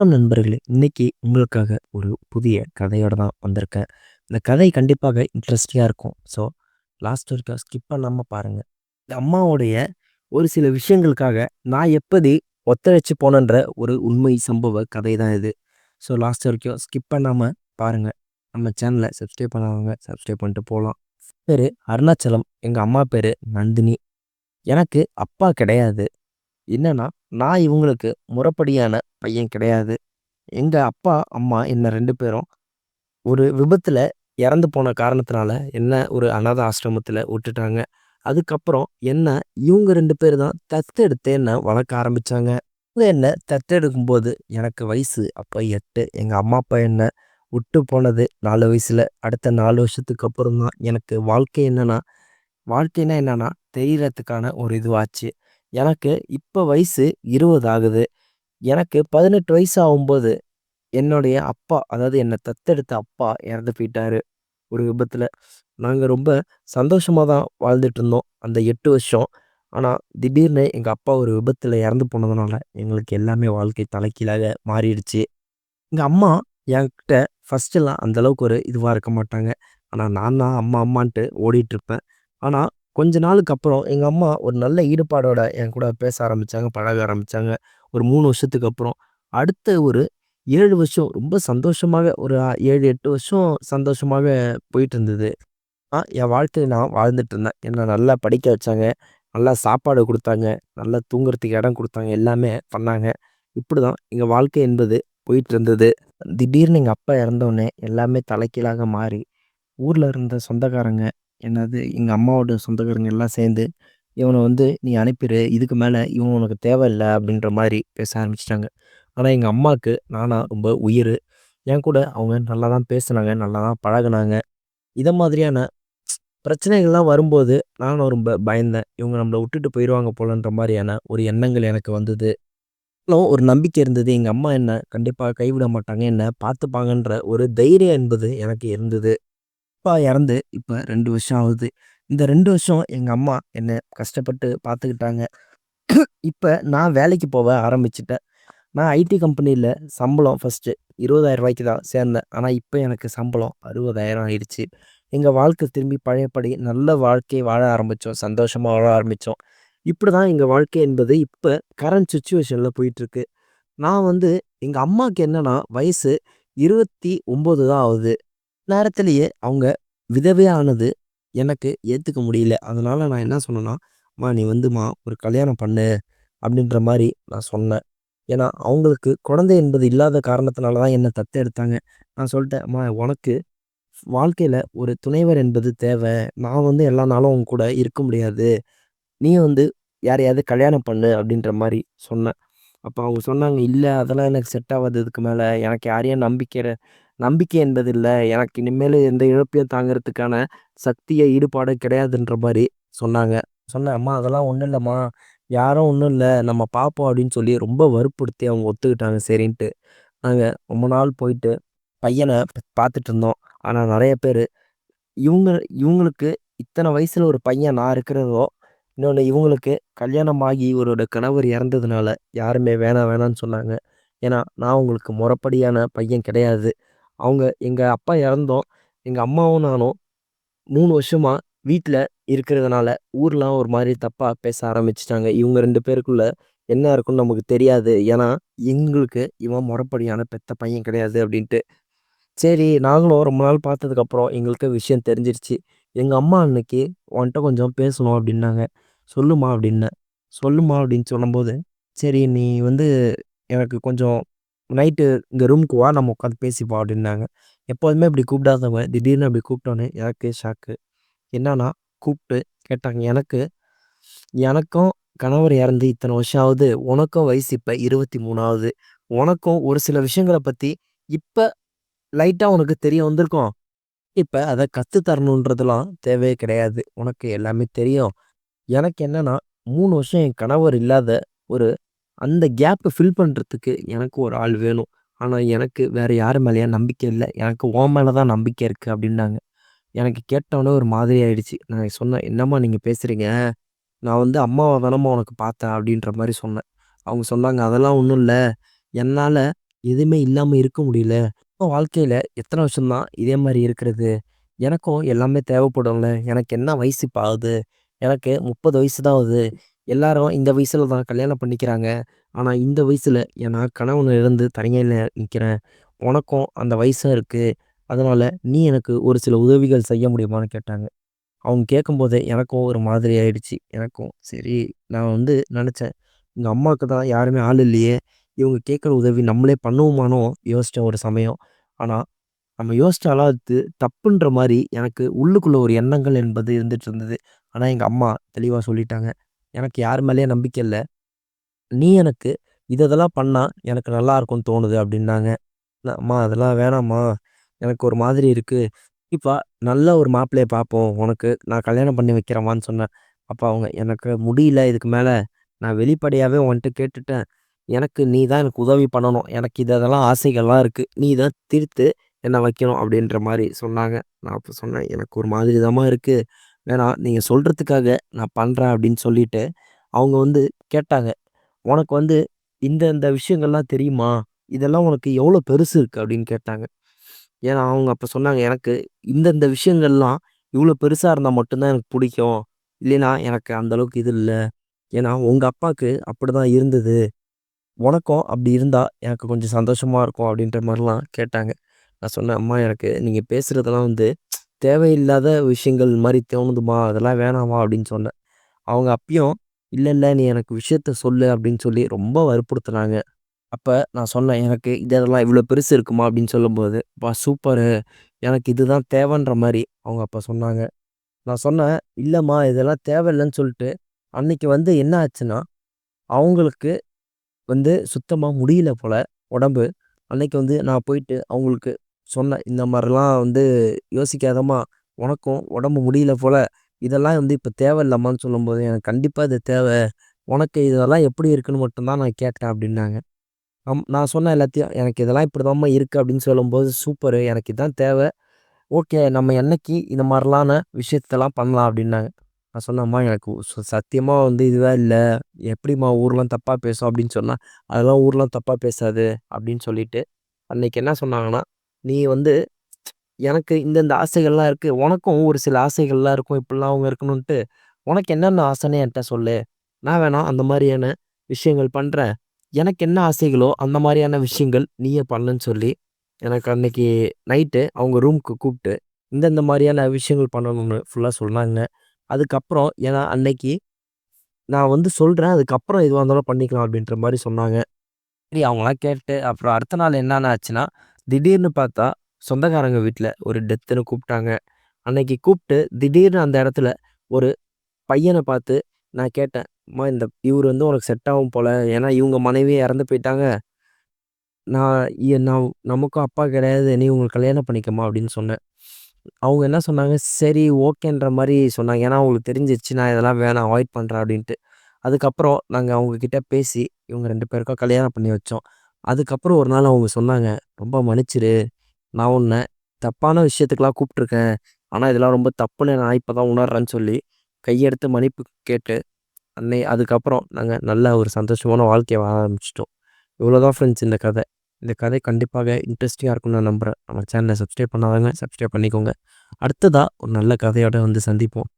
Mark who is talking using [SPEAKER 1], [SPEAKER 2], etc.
[SPEAKER 1] வணக்கம் நண்பர்களே! இன்னைக்கு உங்களுக்காக ஒரு புதிய கதையோட தான் வந்திருக்கேன். இந்த கதை கண்டிப்பாக இன்ட்ரெஸ்டிங்காக இருக்கும். ஸோ, லாஸ்ட் வரைக்கும் ஸ்கிப் பண்ணாமல் பாருங்கள் இந்த அம்மாவுடைய ஒரு சில விஷயங்களுக்காக நான் எப்படி ஒத்தழைச்சி போனன்ற ஒரு உண்மை சம்பவ கதை தான் இது. ஸோ, லாஸ்ட் வரைக்கும் ஸ்கிப் பண்ணாமல் பாருங்கள் நம்ம சேனலை சப்ஸ்கிரைப் பண்ணாதவங்க சப்ஸ்கிரைப் பண்ணிட்டு போகலாம் பேர் அருணாச்சலம். எங்கள் அம்மா பேர் நந்தினி. எனக்கு அப்பா கிடையாது. என்னன்னா, நான் இவங்களுக்கு முறப்படியான பையன் கிடையாது. எங்கள் அப்பா, அம்மா என்ன ரெண்டு பேரும் ஒரு விபத்தில் இறந்து போன காரணத்தினால என்ன ஒரு அநாத ஆசிரமத்தில் விட்டுட்டாங்க. அதுக்கப்புறம் என்ன இவங்க ரெண்டு பேர் தான் தத்தெடுத்து என்ன வளர்க்க ஆரம்பிச்சாங்க. இவங்க என்ன தத்தெடுக்கும்போது எனக்கு வயசு அப்போ எட்டு எங்கள் அம்மா, அப்பா என்ன விட்டு போனது நாலு வயசில் அடுத்த நாலு வருஷத்துக்கு அப்புறம் தான் எனக்கு வாழ்க்கை என்னன்னா வாழ்க்கைன்னா என்னன்னா தெரியறதுக்கான ஒரு இதுவாச்சு. எனக்கு இப்போ வயசு 20 ஆகுது. எனக்கு 18 வயசு ஆகும்போது என்னுடைய அப்பா, அதாவது என்னை தத்தெடுத்த அப்பா இறந்து போயிட்டாரு. ஒரு விபத்தில் நாங்கள் ரொம்ப சந்தோஷமாக தான் வாழ்ந்துட்டு இருந்தோம். அந்த எட்டு வருஷம். ஆனால் திடீர்னு எங்கள் அப்பா ஒரு விபத்தில் இறந்து போனதுனால எங்களுக்கு எல்லாமே வாழ்க்கை தலைக்கீழாக மாறிடுச்சு. எங்கள் அம்மா என்கிட்ட ஃபஸ்ட்டெல்லாம் அந்தளவுக்கு ஒரு இதுவாக இருக்க மாட்டாங்க. ஆனால் நான் தான் அம்மா அம்மான்ட்டு ஓடிட்டுருப்பேன். ஆனால் கொஞ்ச நாளுக்கு அப்புறம் எங்கள் அம்மா ஒரு நல்ல ஈடுபாடோட என் கூட பேச ஆரம்பித்தாங்க பழக ஆரம்பித்தாங்க ஒரு மூணு வருஷத்துக்கு அப்புறம். அடுத்த ஒரு ஏழு வருஷம் ரொம்ப சந்தோஷமாக ஒரு 7, 8 வருஷம் சந்தோஷமாக போயிட்டு இருந்தது. என் வாழ்க்கையில் நான் வாழ்ந்துட்டு இருந்தேன். என்னை நல்லா படிக்க வச்சாங்க. நல்லா சாப்பாடு கொடுத்தாங்க நல்லா தூங்குறதுக்கு இடம் கொடுத்தாங்க எல்லாமே பண்ணாங்க. இப்படி தான் எங்கள் வாழ்க்கை என்பது போயிட்டு இருந்தது. திடீர்னு எங்கள் அப்பா இறந்தோடனே எல்லாமே தலைக்கீழாக மாறி, ஊரில் இருந்த சொந்தக்காரங்க, என்னது எங்க அம்மாவோட சொந்தக்காரங்க எல்லாம் சேர்ந்து, "இவன வந்து நீ அனுப்பிரு. இதுக்கு மேல இவன் உனக்கு தேவையில்ல." அப்படின்ற மாரி பேச ஆரம்பிச்சுட்டாங்க. ஆனா, எங்க அம்மாக்கு நானா ரொம்ப உயிரு. என் கூட அவங்க நல்லா தான் பேசுனாங்க. நல்லா தான் பழகுனாங்க. இத மாதிரியான பிரச்சனைகள்லாம் வரும்போது நானும் ரொம்ப பயந்தேன். இவங்க நம்மள விட்டுட்டு போயிருவாங்க போலன்ற மாரியான ஒரு எண்ணங்கள் எனக்கு வந்தது. ஒரு நம்பிக்கை இருந்தது. எங்க அம்மா என்ன கண்டிப்பா கைவிட மாட்டாங்க. என்ன பார்த்துப்பாங்கன்ற ஒரு தைரியம் என்பது எனக்கு இருந்தது. அப்பா இறந்து இப்போ ரெண்டு வருஷம் ஆகுது. இந்த ரெண்டு வருஷம் எங்கள் அம்மா என்னை கஷ்டப்பட்டு பார்த்துக்கிட்டாங்க. இப்போ நான் வேலைக்கு போக ஆரம்பிச்சிட்டேன் நான் ஐடி கம்பெனியில் சம்பளம் ஃபஸ்ட்டு இருபதாயிரம் ரூபாய்க்கு தான் சேர்ந்தேன். ஆனால் இப்போ எனக்கு சம்பளம் 60,000 ஆயிடுச்சு. எங்கள் வாழ்க்கை திரும்பி பழையபடி நல்ல வாழ்க்கையை வாழ ஆரம்பித்தோம் சந்தோஷமாக வாழ ஆரம்பித்தோம் இப்படி தான் எங்கள் வாழ்க்கை என்பது இப்போ கரண்ட் சுச்சுவேஷனில் போயிட்டுருக்கு. நான் வந்து எங்கள் அம்மாவுக்கு என்னென்னா வயசு 29 தான் ஆகுது. நேரத்திலேயே அவங்க விதவையானது எனக்கு ஏற்றுக்க முடியல. அதனால் நான் என்ன சொன்னேன்னா, "அம்மா நீ வந்துமா ஒரு கல்யாணம் பண்ணு." அப்படின்ற மாதிரி நான் சொன்னேன். ஏன்னா, அவங்களுக்கு குழந்தை என்பது இல்லாத காரணத்தினால தான் என்ன தத்தெடுத்தாங்க. நான் சொல்லிட்டேன், "அம்மா உனக்கு வாழ்க்கையில் ஒரு துணைவர் என்பது தேவை. நான் வந்து எல்லா நாளும் அவங்க கூட இருக்க முடியாது. நீ வந்து யாரையாவது கல்யாணம் பண்ணு." அப்படின்ற மாதிரி சொன்னேன். அப்போ அவங்க சொன்னாங்க, இல்லை அதெல்லாம் எனக்கு செட் ஆவாது இதுக்கு மேலே எனக்கு யாரையும் நம்பிக்கை நம்பிக்கை என்பது இல்லை எனக்கு இனிமேல் எந்த இழப்பையும் தாங்கிறதுக்கான சக்தியை ஈடுபாடு கிடையாதுன்ற மாதிரி சொன்னாங்க." சொன்னேன், "அம்மா அதெல்லாம் ஒன்றும் இல்லைம்மா யாரும் ஒன்றும் இல்லை நம்ம பார்ப்போம்." அப்படின்னு சொல்லி ரொம்ப வற்புறுத்தி அவங்க ஒத்துக்கிட்டாங்க சரின்ட்டு. நாங்கள் ரொம்ப நாள் போயிட்டு பையனை பார்த்துட்டு இருந்தோம். ஆனால் நிறைய பேர் இவங்க இவங்களுக்கு இத்தனை வயசில் ஒரு பையன் நான் இருக்கிறதோ, இன்னொன்று இவங்களுக்கு கல்யாணம் ஆகி இவரோட கணவர் இறந்ததுனால யாருமே வேணாம் வேணான்னு சொன்னாங்க. ஏன்னா, நான் உங்களுக்கு முறப்படியான பையன் கிடையாது. அவங்க எங்கள் அப்பா இறந்தோம் எங்கள் அம்மாவும் நானும் மூணு வருஷமாக வீட்டில் இருக்கிறதுனால, ஊர்லாம் ஒரு மாதிரி தப்பாக பேச ஆரம்பிச்சிட்டாங்க இவங்க ரெண்டு பேருக்குள்ள என்ன இருக்குன்னு நமக்கு தெரியாது. ஏன்னா, எங்களுக்கு இவன் முறப்படியான பெத்த பையன் கிடையாது அப்படின்ட்டு. சரி, நாங்களும் ரொம்ப நாள் பார்த்ததுக்கப்புறம் எங்களுக்கு விஷயம் தெரிஞ்சிருச்சு. எங்கள் அம்மா அன்னைக்கு "உன்ட்ட கொஞ்சம் பேசணும்." அப்படின்னாங்க. "சொல்லுமா." அப்படின்னேன். "சொல்லுமா." அப்படின்னு சொல்லும்போது, "சரி நீ வந்து எனக்கு கொஞ்சம் நைட்டு இந்த ரூமுக்கு வா. நம்ம உட்காந்து பேசிப்போம்." அப்படின்னாங்க. எப்போதுமே இப்படி கூப்பிடாதவங்க திடீர்னு அப்படி கூப்பிட்டோன்னே எனக்கு ஷாக்கு. என்னன்னா, கூப்பிட்டு கேட்டாங்க, "எனக்கு எனக்கும் கணவர் இறந்து இத்தனை வருஷம் ஆகுது. உனக்கும் வயசு இப்போ இருபத்தி மூணாவது உனக்கும் ஒரு சில விஷயங்களை பற்றி இப்போ லைட்டாக உனக்கு தெரிய வந்திருக்கும். இப்போ அதை கத்து தரணுன்றதெல்லாம் தேவையே கிடையாது. உனக்கு எல்லாமே தெரியும். எனக்கு என்னன்னா மூணு வருஷம் என் கணவர் இல்லாத ஒரு அந்த கேப்பை ஃபில் பண்ணுறதுக்கு எனக்கு ஒரு ஆள் வேணும். ஆனால் எனக்கு வேறு யார் மேலேயும் நம்பிக்கை இல்லை எனக்கு உன் மேலே தான் நம்பிக்கை இருக்குது அப்படின்னாங்க. எனக்கு கேட்டவொடனே ஒரு மாதிரி ஆயிடுச்சு. நான் சொன்னேன், "என்னம்மா நீங்கள் பேசுகிறீங்க நான் வந்து அம்மாவை தானம்மா உனக்கு பார்த்தேன்." அப்படின்ற மாதிரி சொன்னேன். அவங்க சொன்னாங்க, "அதெல்லாம் ஒன்றும் இல்லை என்னால் எதுவுமே இல்லாமல் இருக்க முடியல. இப்போ வாழ்க்கையில் எத்தனை வருஷம் தான் இதே மாதிரி இருக்கிறது? எனக்கும் எல்லாமே தேவைப்படும்ல. எனக்கு என்ன வயசு இப்போ ஆகுது? எனக்கு 30 வயசு தான் ஆகுது. எல்லாரும் இந்த வயசுல தான் கல்யாணம் பண்ணிக்கிறாங்க. ஆனா இந்த வயசுல நான் கணவனில் இழந்து தனிமையில நிக்கிறேன். உனக்கும் அந்த வயசும் இருக்கு. அதனால நீ எனக்கு ஒரு சில உதவிகள் செய்ய முடியுமான்னு கேட்டாங்க. அவங்க கேட்கும்போதே எனக்கும் ஒரு மாதிரி ஆயிடுச்சு. எனக்கும் சரி நான் வந்து நினச்சேன் எங்க அம்மாவுக்கு தான் யாருமே ஆள் இல்லையே! இவங்க கேட்குற உதவி நம்மளே பண்ணுவோமானோ யோசிச்சேன் ஒரு சமயம். ஆனா, நம்ம யோசிச்சாலும் அது தப்புன்ற மாதிரி எனக்கு உள்ளுக்குள்ள ஒரு எண்ணங்கள் என்பது இருந்துட்டு இருந்தது. ஆனா எங்க அம்மா தெளிவா சொல்லிட்டாங்க. எனக்கு யார் மேலேயே நம்பிக்கை இல்லை நீ எனக்கு இது இதெல்லாம் பண்ணால் எனக்கு நல்லா இருக்கும்னு தோணுது அப்படின்னாங்க அம்மா அதெல்லாம் வேணாம்மா. எனக்கு ஒரு மாதிரி இருக்குது இப்போ நல்ல ஒரு மாப்பிள்ளையை பார்ப்போம். உனக்கு நான் கல்யாணம் பண்ணி வைக்கிறேம்மான்னு சொன்னேன். அப்போ அவங்க எனக்கு முடியல இதுக்கு மேலே நான் வெளிப்படையாகவே உன்ட்டு கேட்டுட்டேன். எனக்கு நீ தான் எனக்கு உதவி பண்ணணும். எனக்கு இதெல்லாம் ஆசைகள்லாம் இருக்குது நீ தான் திருத்து என்னை வைக்கணும் அப்படின்ற மாதிரி சொன்னாங்க. நான் அப்போ சொன்னேன். எனக்கு ஒரு மாதிரி தான் இருக்குது வேணாம் நீங்கள் சொல்கிறதுக்காக நான் பண்ணுறேன் அப்படின்னு சொல்லிட்டு, அவங்க வந்து கேட்டாங்க. உனக்கு வந்து இந்த இந்த விஷயங்கள்லாம் தெரியுமா? இதெல்லாம் உனக்கு எவ்வளோ பெருசு இருக்குது அப்படின்னு கேட்டாங்க. ஏன்னா அவங்க அப்போ சொன்னாங்க. எனக்கு இந்தந்த விஷயங்கள்லாம் இவ்வளோ பெருசாக இருந்தால் மட்டும்தான் எனக்கு பிடிக்கும் இல்லைனா எனக்கு அந்தளவுக்கு இது இல்லை ஏன்னா உங்கள் அப்பாவுக்கு அப்படி அப்படிதான் இருந்தது. உனக்கும் அப்படி இருந்தால் எனக்கு கொஞ்சம் சந்தோஷமாக இருக்கும் அப்படின்ற மாதிரிலாம் கேட்டாங்க. நான் சொன்னேன். அம்மா எனக்கு நீங்கள் பேசுகிறதெல்லாம் வந்து தேவையில்லாத விஷயங்கள் மாதிரி தோணுதும்மா. அதெல்லாம் வேணாம்மா அப்படின்னு சொன்னேன். அவங்க அப்பயும் இல்லை இல்லை நீ எனக்கு விஷயத்த சொல்லு அப்படின்னு சொல்லி ரொம்ப வற்புறுத்துனாங்க. அப்போ நான் சொன்னேன். எனக்கு இதெல்லாம் இவ்வளோ பெருசு இருக்குமா அப்படின்னு சொல்லும்போது, அப்பா சூப்பரு. எனக்கு இதுதான் தேவைன்ற மாதிரி அவங்க அப்போ சொன்னாங்க. நான் சொன்னேன். இல்லைம்மா இதெல்லாம் தேவையில்லன்னு சொல்லிட்டு அன்னைக்கு வந்து என்ன ஆச்சுன்னா, அவங்களுக்கு வந்து சுத்தமாக முடியல போல் உடம்பு. அன்னைக்கு வந்து நான் போயிட்டு அவங்களுக்கு சொன்னேன். இந்த மாதிரிலாம் வந்து யோசிக்காதம்மா. உனக்கும் உடம்பு முடியல போல் இதெல்லாம் வந்து இப்போ தேவையில்லம்மான்னு சொல்லும்போது, எனக்கு கண்டிப்பாக இது தேவை உனக்கு இதெல்லாம் எப்படி இருக்குன்னு மட்டும்தான் நான் கேட்டேன் அப்படின்னாங்க அம் நான் சொன்னேன் எல்லாத்தையும். எனக்கு இதெல்லாம் இப்படிதாம்மா இருக்குது அப்படின்னு சொல்லும்போது, சூப்பரு. எனக்கு இதுதான் தேவை ஓகே நம்ம என்னைக்கு இந்த மாதிரிலான விஷயத்தலாம் பண்ணலாம் அப்படின்னாங்க நான் சொன்னம்மா எனக்கு சத்தியமாக வந்து இதுவா இல்லை எப்படிம்மா ஊர்லாம் தப்பாக பேசும் அப்படின்னு சொன்னால் அதெல்லாம் ஊர்லாம் தப்பாக பேசாது அப்படின்னு சொல்லிட்டு, அன்றைக்கி என்ன சொன்னாங்கன்னா, நீ வந்து எனக்கு இந்தந்த ஆசைகள்லாம் இருக்கு. உனக்கும் ஒரு சில ஆசைகள்லாம் இருக்கும். இப்படிலாம் அவங்க இருக்கணுன்ட்டு. உனக்கு என்னென்ன ஆசைன்னு என்கிட்ட சொல்லு. நான் வேணா அந்த மாதிரியான விஷயங்கள் பண்றேன். எனக்கு என்ன ஆசைகளோ அந்த மாதிரியான விஷயங்கள் நீயே பண்ணுன்னு சொல்லி, எனக்கு அன்னைக்கு நைட்டு அவங்க ரூமுக்கு கூப்பிட்டு இந்தந்த மாதிரியான விஷயங்கள் பண்ணணும்னு ஃபுல்லா சொன்னாங்க. அதுக்கப்புறம் ஏன்னா அன்னைக்கு நான் வந்து சொல்றேன். அதுக்கப்புறம் எதுவா இருந்தாலும் பண்ணிக்கலாம் அப்படின்ற மாதிரி சொன்னாங்க. சரி அவங்கலாம் கேட்டு அப்புறம் அடுத்த நாள் என்னென்ன ஆச்சுன்னா, திடீர்னு பார்த்தா சொந்தக்காரங்க வீட்டில் ஒரு டெத்துன்னு கூப்பிட்டாங்க அன்னைக்கு கூப்பிட்டு திடீர்னு அந்த இடத்துல ஒரு பையனை பார்த்து நான் கேட்டேன். அம்மா இந்த இவர் வந்து உனக்கு செட் ஆகும் போல. ஏன்னா இவங்க மனைவியே இறந்து போயிட்டாங்க. நான் நான் நமக்கும் அப்பா கிடையாது. நீ உங்களுக்கு கல்யாணம் பண்ணிக்கம்மா அப்படின்னு சொன்னேன். அவங்க என்ன சொன்னாங்க, சரி ஓகேன்ற மாதிரி சொன்னாங்க. ஏன்னா அவங்களுக்கு தெரிஞ்சிச்சு நான் இதெல்லாம் வேணாம் அவாய்ட் பண்ணுறேன் அப்படின்ட்டு அதுக்கப்புறம் நாங்கள் அவங்கக்கிட்ட பேசி, இவங்க ரெண்டு பேருக்கும் கல்யாணம் பண்ணி வச்சோம். அதுக்கப்புறம் ஒரு நாள் அவங்க சொன்னாங்க, "ரொம்ப மன்னிச்சிரு. நான் உன்னை தப்பான விஷயத்துக்கெலாம் கூப்பிட்ருக்கேன் ஆனால் இதெல்லாம் ரொம்ப தப்புன்னு நான் இப்போ தான் உணர்றேன்னு" சொல்லி கையெடுத்து மன்னிப்பு கேட்டு, அன்னை அதுக்கப்புறம் நாங்கள் நல்ல ஒரு சந்தோஷமான வாழ்க்கையை வாழ இவ்வளோ இவ்வளோதான் ஃப்ரெண்ட்ஸ் இந்த கதை. இந்த கதை கண்டிப்பாக இன்ட்ரெஸ்டிங்காக இருக்கும்னு நான் நம்புறேன். நம்ம சேனலை சப்ஸ்கிரைப் பண்ணாதவங்க சப்ஸ்கிரைப் பண்ணிக்கோங்க. அடுத்ததாக ஒரு நல்ல கதையோட வந்து சந்திப்போம்.